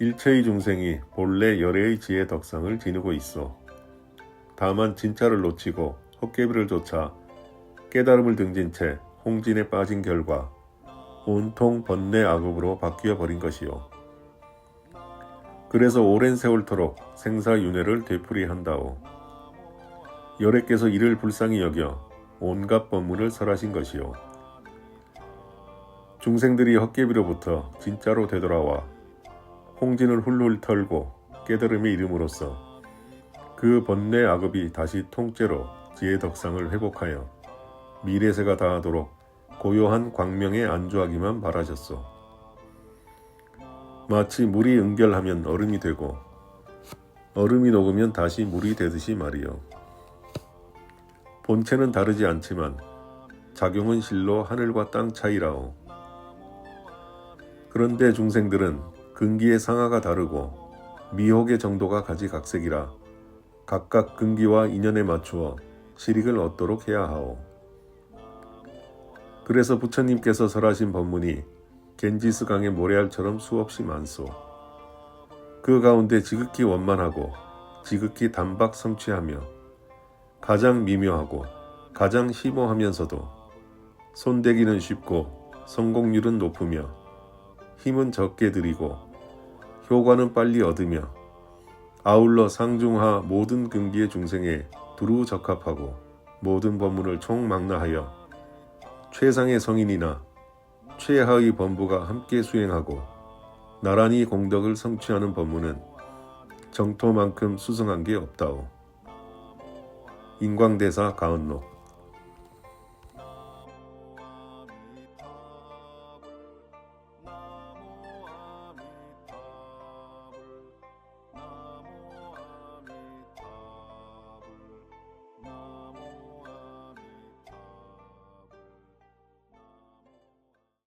일체의 중생이 본래 열애의 지혜 덕상을 지니고 있어. 다만 진짜를 놓치고 헛개비를 쫓아 깨달음을 등진 채 홍진에 빠진 결과 온통 번뇌 악업으로 바뀌어 버린 것이요. 그래서 오랜 세월토록 생사윤회를 되풀이한다오. 열애께서 이를 불쌍히 여겨 온갖 법문을 설하신 것이요. 중생들이 헛개비로부터 진짜로 되돌아와 홍진을 훌훌 털고 깨달음에 이름으로써 그 번뇌 악업이 다시 통째로 지혜 덕상을 회복하여 미래세가 다하도록 고요한 광명에 안주하기만 바라셨소. 마치 물이 응결하면 얼음이 되고 얼음이 녹으면 다시 물이 되듯이 말이요. 본체는 다르지 않지만 작용은 실로 하늘과 땅 차이라오. 그런데 중생들은 근기의 상하가 다르고 미혹의 정도가 가지각색이라 각각 근기와 인연에 맞추어 실익을 얻도록 해야 하오. 그래서 부처님께서 설하신 법문이 겐지스 강의 모래알처럼 수없이 많소. 그 가운데 지극히 원만하고 지극히 단박 성취하며 가장 미묘하고 가장 심오하면서도 손대기는 쉽고 성공률은 높으며 힘은 적게 들이고 효과는 빨리 얻으며 아울러 상중하 모든 근기의 중생에 두루 적합하고 모든 법문을 총망라하여 최상의 성인이나 최하의 범부가 함께 수행하고 나란히 공덕을 성취하는 법문은 정토만큼 수승한 게 없다오. 인광대사 가은록